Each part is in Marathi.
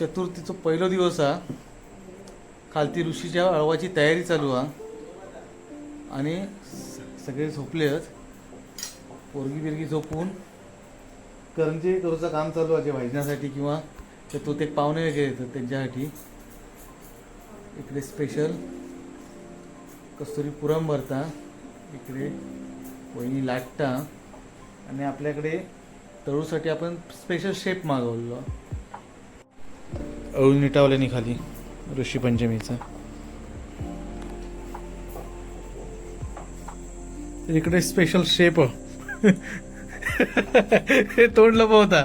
चतुर्थीचो पहिलो दिवस हा. खालती ऋषीच्या अळवाची तयारी चालू हा. आणि सगळे झोपले आहेत. पोरगी बिरगी झोपून करंजी करूचं काम चालू आहे भाजण्यासाठी किंवा चतुर्थी एक पाहुणे वगैरे येतात त्यांच्यासाठी. इकडे स्पेशल कस्तुरी पुरम भरता. इकडे वहिनी लाटता. आणि आपल्याकडे तळूसाठी आपण स्पेशल शेप मागवलेलो. अळून निटावले खाली ऋषीपंचमीचा इकडे स्पेशल शेप हे तोंड लपवता.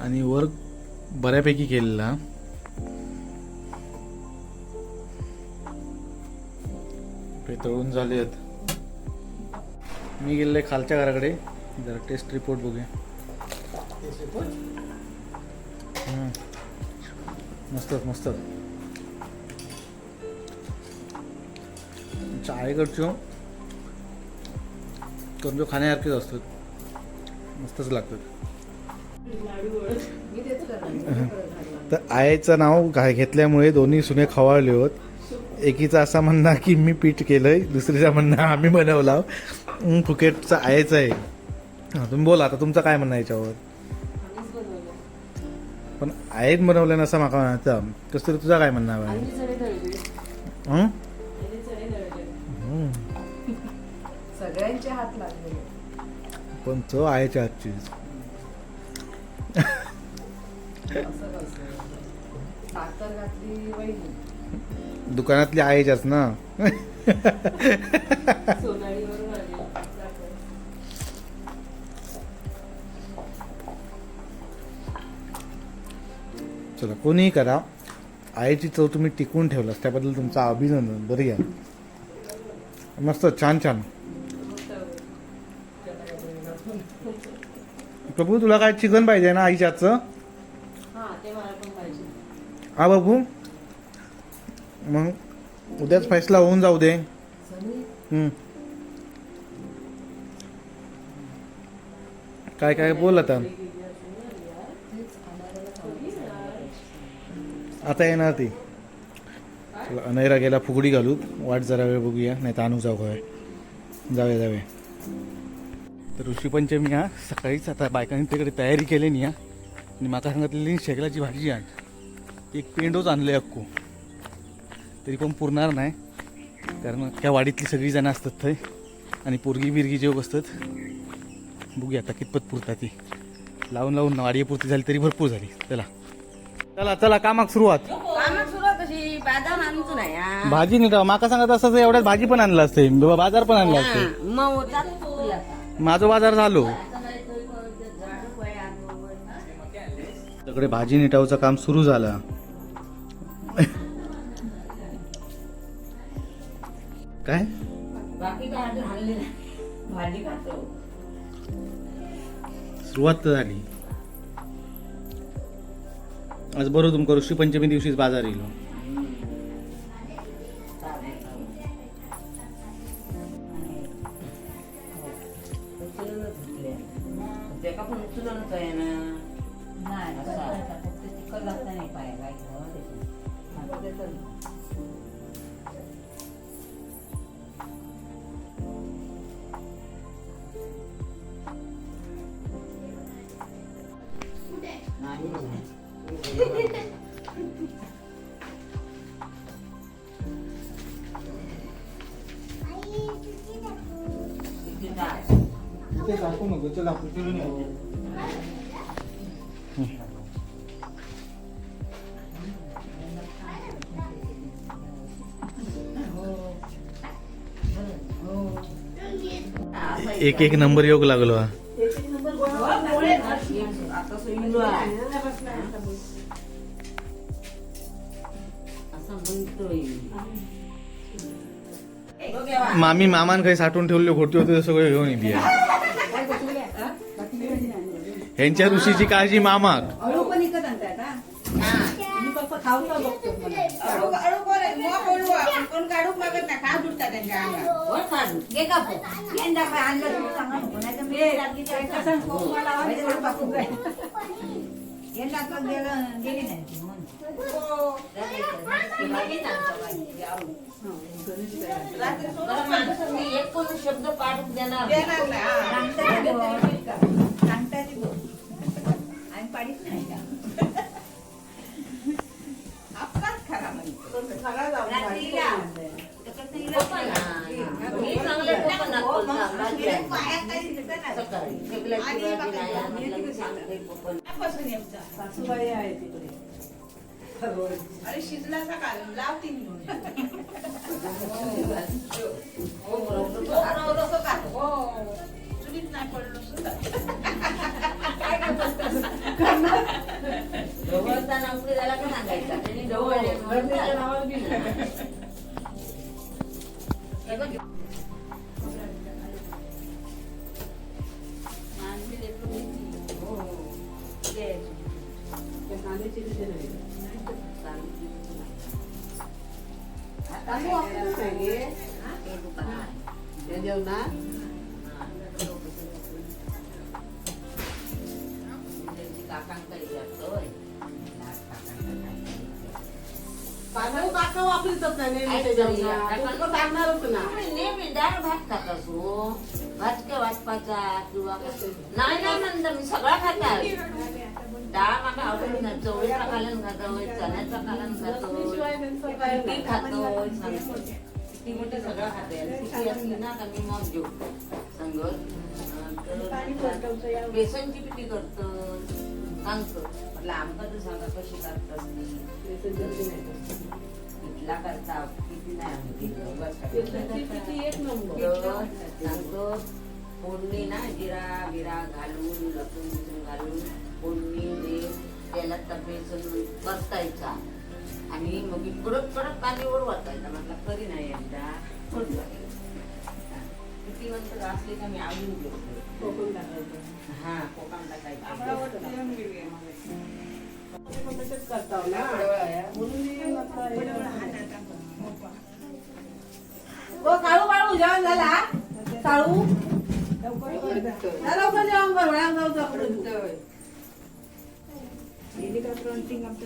आणि वर्क बऱ्यापैकी केलेला. ते तळून झाले आहेत मी गेलेले खालच्या घराकडे. जरा टेस्ट रिपोर्ट बघूया. मस्त मस्त चायकडच्यो करून खाण्यासारखेच असतात. मस्तच लागतात. तर आईचं नाव घेतल्यामुळे दोन्ही सुने खवाळले होत. एकीचा असा म्हणणं की मी पीठ केलंय दुसरीचा म्हणणं आम्ही बनवला. फुकेटचा आयचं आहे. तुम्ही बोला आता तुमचं काय म्हणणं याच्यावर? पण आईत बनवलं नसं माका म्हणायचं. कसं तरी तुझा काय म्हणणं आहे. सगळ्यांचे हात लागले. पण तो आईच्या हातची. असं दुकानातली आईच्याच ना? चला कोणीही करा. आईची चव तुम्ही टिकवून ठेवलास त्याबद्दल तुमचं अभिनंदन. बरी आहे मस्त छान छान. प्रभू तुला काय चिकन पाहिजे ना आईच्या हा बाबू. मग उद्याच फैसला होऊन जाऊ दे. हम्म. काय काय बोल आता? आता येणार ती. चला, अनैरा गेला फुगडी घालू. वाट जरा वेळ बघूया नाही तर आणू जाऊ काय जाऊया जाऊया. तर ऋषीपंचमी हा सकाळीच आता बायकांनी तिकडे तयारी केली नाही हा. आणि माका सांगितलेली शेगलाची भाजी आण. एक पेंडोच आणले अक्कू. तरी पण पुरणार नाही कारण त्या वाडीतली सगळीजणं असतात थंय. आणि पोरगी बिरगी जेव असतात. बघूया आता कितपत पुरता ती. लावून लावून वाडीपुरती झाली तरी भरपूर झाली. चला. चला चला कामाक सुरुवात कामात सुरुवात कशी बाजार आणूच नाही हा. भाजी नाही का माका सांगत असं एवढ्यात भाजी पण आणलं असते बाजार पण आणला असते मग आता. माझा बाजार झालो. तिकडे भाजी निटावचं काम सुरू झालं काय बाकी काय अजून आणले नाही. भाजी खातो सुरुवात तर झाली आज बरोबर तुमका ऋषी पंचमी दिवशीच बाजार येईल त्याका पण उचलूनच आहे नाही. एक एक नंबर योग लागलो हा. आता मामी मामान काही साठवून ठेवले खोटी होते ते सगळं घेऊन येते ह्यांच्या ऋषीची काळजी मामाक. अळू पण इकत आणताय का गेलं गेली नाही ती म्हणून. बरं माणसं मी एक पण शब्द पाडून देणार नाही. बोल. सांगता ती बोल. का. मी चांगलं कोकणात बोलतो. सकाळी. सांगते कोकण. सासूबाई आहे तिकडे. अरे शिजला सकाळ लाव तीन हो, काकांकडे जातोय तांदूळ काका वापरतच नाही नेहमी त्या जेवणात. तू तुला सांगणारच ना नेहमी डाळ भात खात हो भात काय वाचपाचा किंवा नाही. नाही म्हणतं मी सगळा खाता. डाळ माका आवडत नाही चवळीचा कालन खातोय चण्याचा कालन खातोय शिवाय त्यांचं काय किती सांगतो. किती मोठे सगळं खाते. सुकी असली ना का मी मग घेऊ. सांग. बेसनची पिठी करतो. सांगतो. म्हटलं आमका तर सांगा कशी करत असते नाही करत. कितला करता किती नाही आम्ही सांगतो फोडणी ना जिरा बिरा घालून लसूण बिसून घालून फोडणी दे त्याला बेसन परतायचा आणि मग परत परत कांदीवर वाचायचा म्हटलं करी नाही एकदा. किती म्हणतात असले का मी आवडून घेतो कोकण टाकायचं. हा. कोकम टाकायचा. ना. म्हणून हे- काळू काळू जेवण झाला काळू? लवकर जेवण कर.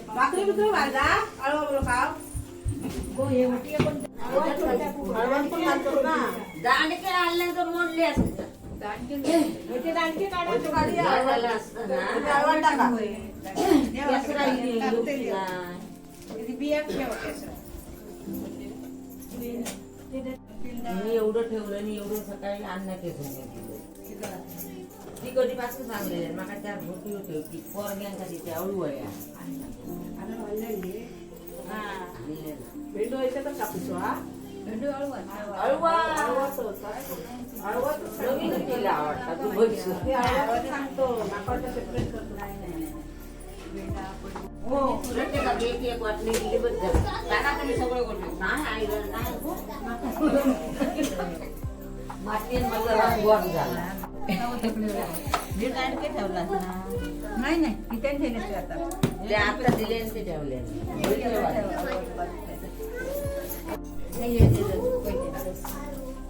भाकरी बिकरी भाजा दांडके आणले तर मोडले असत मी एवढं ठेवलं आणि एवढं सकाळी अन्न घेऊन घेतलं ती कधीपासून सांगलेली आहे. माका चार भोटी होती ती पोरग्यांका तिथे अळू आहे आणलेलं. भेंडू याच्यातच कापूस हा अळवा हळवाचं होतं. हळवाचं नवीन तिला आवडता तू ते हो एक एक वाटणी दिली बस तुम्ही सगळं गोष्ट नाही नाही मातीन माझा रंग झाला ठेवला ना नाही नाही किती ठेवले आता ते आता दिले आणि ते ठेवले नाही हे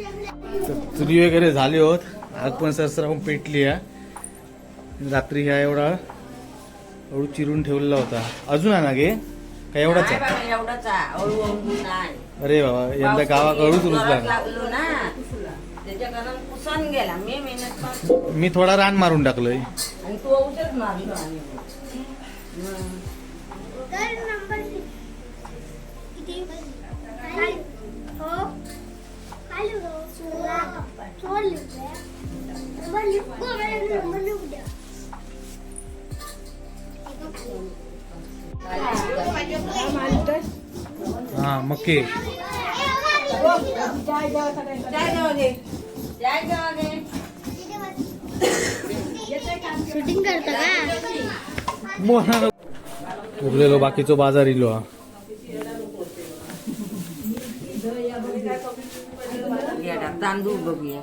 तर चुली वगैरे झाली होत. आग पण सरसरावून पेटली आहे. रात्री ह्या एवढा एवढं चिरून ठेवलेला होता. अजून आहे ना गे? का एवढाच. हळू हळू अरे बाबा यंदा रुजला. मे महिन्यात पण. मी थोडा रान मारून टाकलोय. हं. मक्के शूटिंग करता का उरलेलो बाकीचो बाजार इलो हा या तांदूळ बघूया.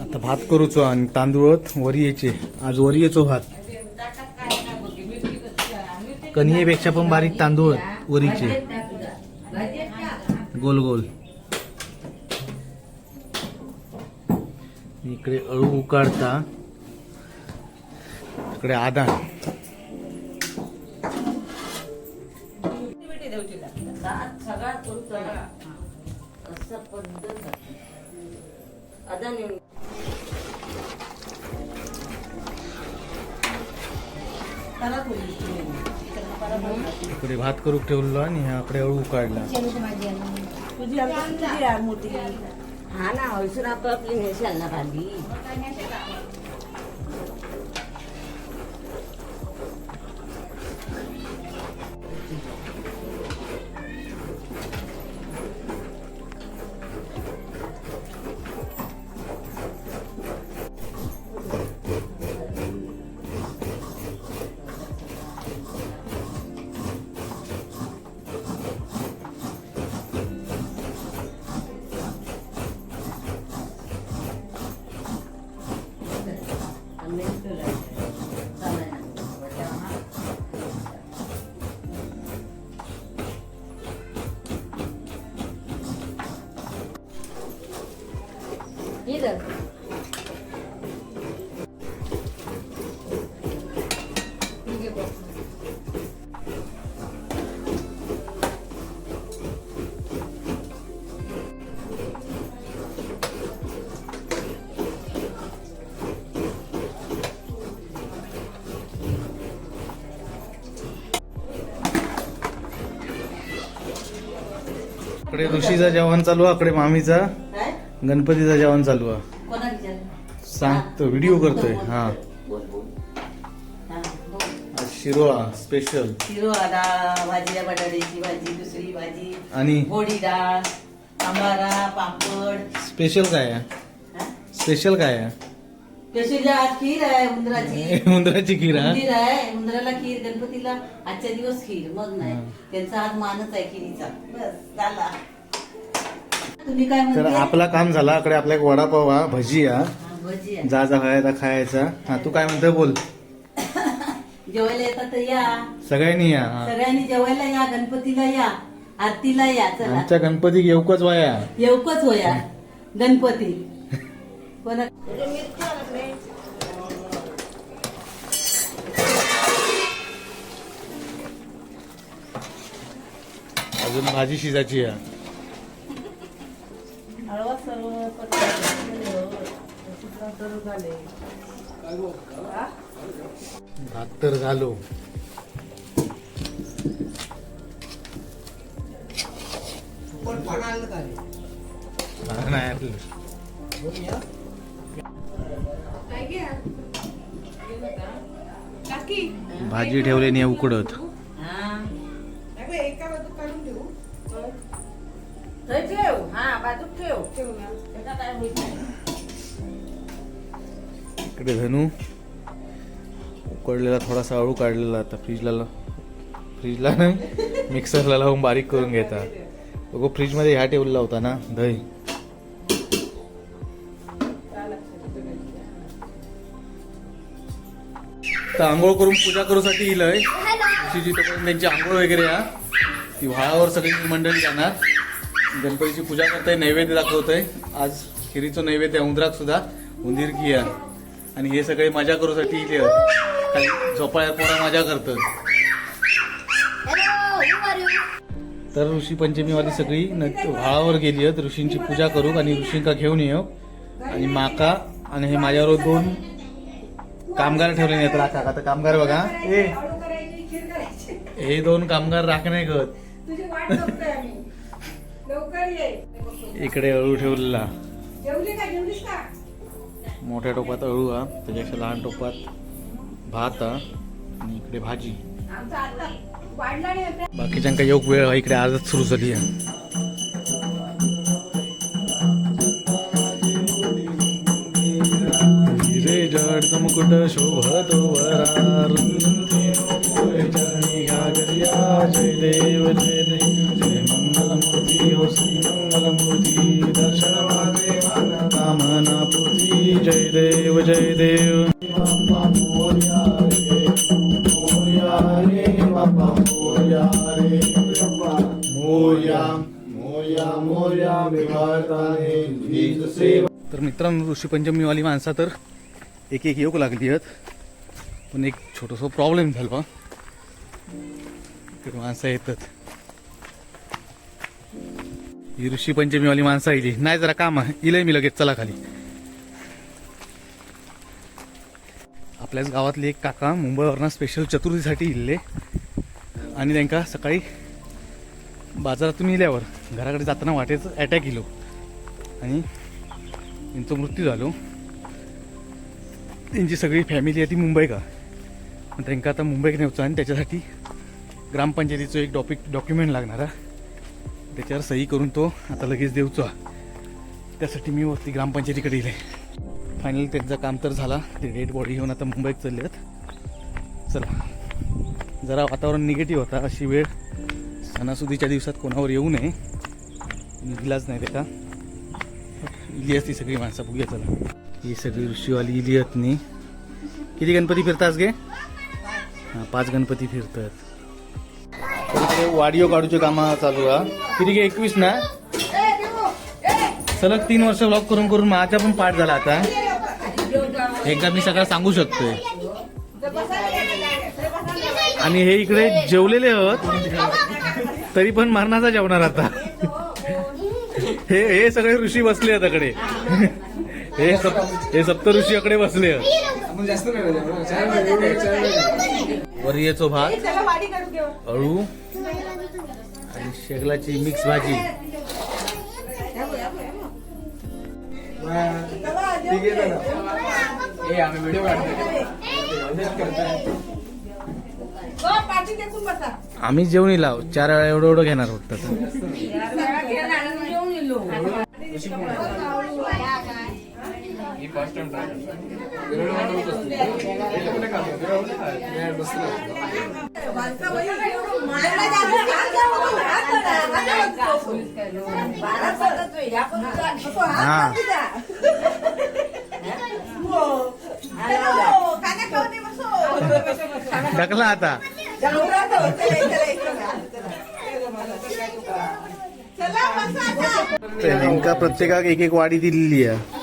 आता भात करूचो आणि तांदूळ वरियेचे आज वरियेचो भात. कणियेपेक्षा पण बारीक तांदूळ वरीचे. गोल गोल. इकडे अळू उकाडता. इकडे आदान. असं पद्धत आता नेऊन इकडे भात करूक ठेवलो आणि ह्याकडे अळू उकाडला तुझी मोठी. हा ना हळसून आपण आपली नेशाल ना भाजी इकडे ऋषीचा जेवण चालू आहे इकडे मामीचा. गणपतीचा जेवण चालू आहे. सांगतो व्हिडिओ करतोय. हा. शिरोळा स्पेशल शिरोळा डाळ भाजीला बटाट्याची भाजी दुसरी भाजी आणि? गोडी डाळ सांबारा पापड. स्पेशल काय आहे? स्पेशल काय आहे? स्पेशल आज खीर आहे उंदराची. उंदराची खीर हा? उंदीर आहे उंदराला खीर गणपतीला आजच्या दिवस खीर मग नाही. त्यांचा आज मानच आहे खिरीचा. बस झाला. तुम्ही काय तर म्हणते? आपला काम झाला. इकडे आपला एक वडापाव हा भजी हा. हा, भजी आहे. जा जा खायचा खायचा. हा तू काय म्हणतोय बोल. जेवायला येतात तर या. सगळ्यांनी या हा. सगळ्यांनी जेवायला या गणपतीला या आरतीला या चला. आमच्या गणपती येऊकच वाया. येऊकच होया गणपती. कोणा अजून भाजी शिजायची आहे. भात तर झालो हा, नाही भाजी ठेवली नाही उकडत. हा. हा. इकडे धनू. उकडलेला थोडासा अळू काढलेला आता फ्रीजला ला- फ्रीजला नाही मिक्सरला लावून बारीक करून घेता. बघू फ्रीजमध्ये ह्या ठेवलेला होता ना दही. तर आंघोळ करून पूजा करूसाठी येईल जी तोपर्यंत त्यांची आंघोळ वगैरे या ती व्हाळावर सगळी मंडळी जाणार. गणपतीची पूजा करताय नैवेद्य दाखवतोय. आज खिरीचं नैवेद्य आहे उंदराक सुद्धा. उंदीर की आहे. आणि हे सगळे मजा करूसाठी इले. खाली झोपाळ्या पोरा मजा करतं तर ऋषी पंचमीवाली सगळी न व्हाळावर गेली आहेत. ऋषींची पूजा करू आणि ऋषींका घेऊन येऊ. आणि माका आणि हे माझ्यावर दोन कामगार ठेवले नाहीत राखा आता कामगार बघा. ए. हे दोन कामगार राख नाही करत इकडे अळू ठेवलेला. मोठ्या टोपात अळू हा. त्याच्यापेक्षा लहान टोपात भात आणि इकडे भाजी. बाकीच्यांका योग वेळ इकडे आजच सुरू झाली आहे मुकुट शोभतो वरार. चरणी घागरिया जय देव जय देव. जय मंगलमूर्ती हो श्री मंगलमूर्ती. दर्शन मागे कामना पूर्ती जय देव जय देव. बाप्पा मोरया रे मोरया रे बाप्पा मोरया रे मोरया मोरया मोरया विघाताने हीच सेवा तर मित्रांनो ऋषीपंचमीवाली माणसं तर एक एक येऊ लागली आहेत. पण एक छोटंसं प्रॉब्लेम झाला बा. माणसं येतात. ही ऋषी पंचमीवाली माणसं आली. नाही जरा काम आहे. इलंय मी लगेच. चला खाली. आपल्याच गावातले एक काका मुंबईवरनं स्पेशल चतुर्थीसाठी इल्ले. आणि त्यांका सकाळी बाजारातून इल्यावर घराकडे जाताना वाटेच अटॅक इलो आणि त्यांचा मृत्यू झालो. त्यांची सगळी फॅमिली आहे ती मुंबई का? पण त्यांना आता मुंबईक नेवचं आणि त्याच्यासाठी ग्रामपंचायतीचं एक डॉपिक डॉक्युमेंट लागणार आहे. त्याच्यावर सही करून तो आता लगेच देऊचो त्यासाठी मी वरती ग्रामपंचायतीकडे इले फायनली त्यांचं काम तर झाला. ते डेड बॉडी घेऊन आता मुंबईत चालले आहेत. चला. जरा वातावरण निगेटिव्ह होता. अशी वेळ सणासुदीच्या दिवसात कोणावर येऊ नये. निघलाच नाही त्याचा इली असती सगळी माणसं. बघूया चला. ही सगळी ऋषीवाली इली आहेत नी किती गणपती फिरतास गे? हां पाच गणपती फिरतात. इकडे वाडिओ काढूचे कामं चालू आहे. किती गे? एकवीस ना? सलग तीन वर्ष ब्लॉक करून करून माझा पण पाठ झाला आता. एकदा मी सगळं सांगू शकतोय. आणि हे इकडे जेवलेले आहोत. तरी पण मरणाचा जेवणार आता. हे हे सगळे ऋषी बसले आहेत इकडे. हे सप हे सप्त ऋषी इकडे बसले. वरियेचो भात. अळू. आणि शेगलाची मिक्स भाजी. हो, आम्ही जेवणी लाव चार वेळा एवढं एवढं घेणार होत हा टाकला आता. नेमका प्रत्येकाक एक एक वाडी दिलेली आहे.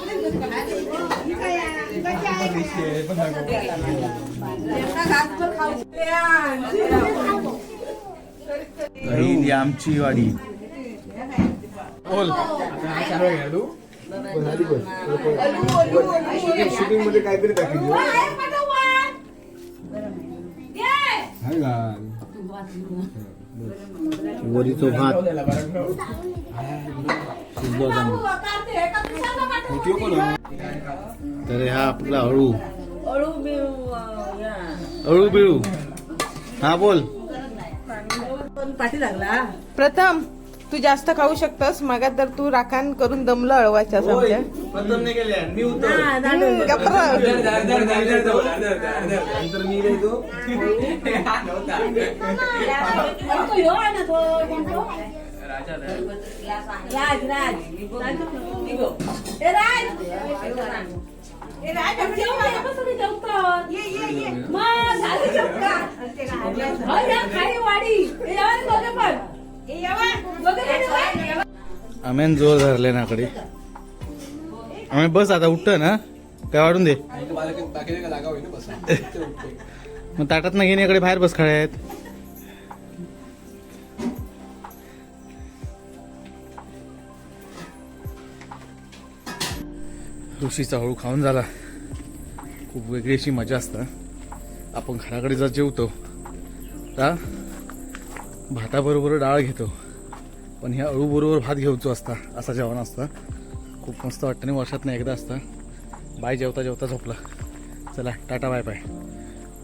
ही ती आमची वाडी. बोल. शूटिंगमध्ये काहीतरी दाखवली वरीचो भात. तर हा आपला अळू अळू बिळू या अळू बिळू हा बोल. पाठी लागला प्रथम तू जास्त खाऊ शकतस. मग तर तू राखण करून दमलं अळवायच्या समजा प्रथम नाही गेले मी हम्म, गप्पा. राज राज. ए राज. आम्ही जोर धरले ना कडे आम्ही बस आता उठत ना. काय वाढून दे. मग ताटात ना घेण्याकडे बाहेर बस खडे तुळशीचा ऋषीचा हळू खाऊन झाला. खूप वेगळी अशी मजा असतं. आपण घराकडे जर जेवतो तर भाताबरोबर डाळ घेतो. पण ह्या अळूबरोबर भात घेऊचो असता असा जेवण असता. खूप मस्त वाटतं आणि वर्षात एकदा असता. बाय जेवता जेवता झोपला. चला टाटा बाय बाय.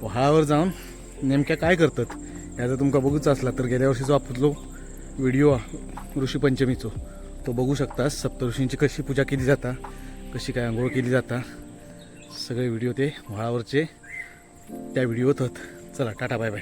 व्हाळावर जाऊन नेमक्या काय करतात ह्याचा तुमका बघूच असला तर गेल्या वर्षीचो आपलो व्हिडिओ ऋषीपंचमीचो. तो बघू शकता सप्तऋषींची कशी पूजा केली जाता कशी काय आंघोळ केली जाता सगळे व्हिडिओ ते व्हाळावरचे. त्या व्हिडिओत होत चला टाटा बाय बाय.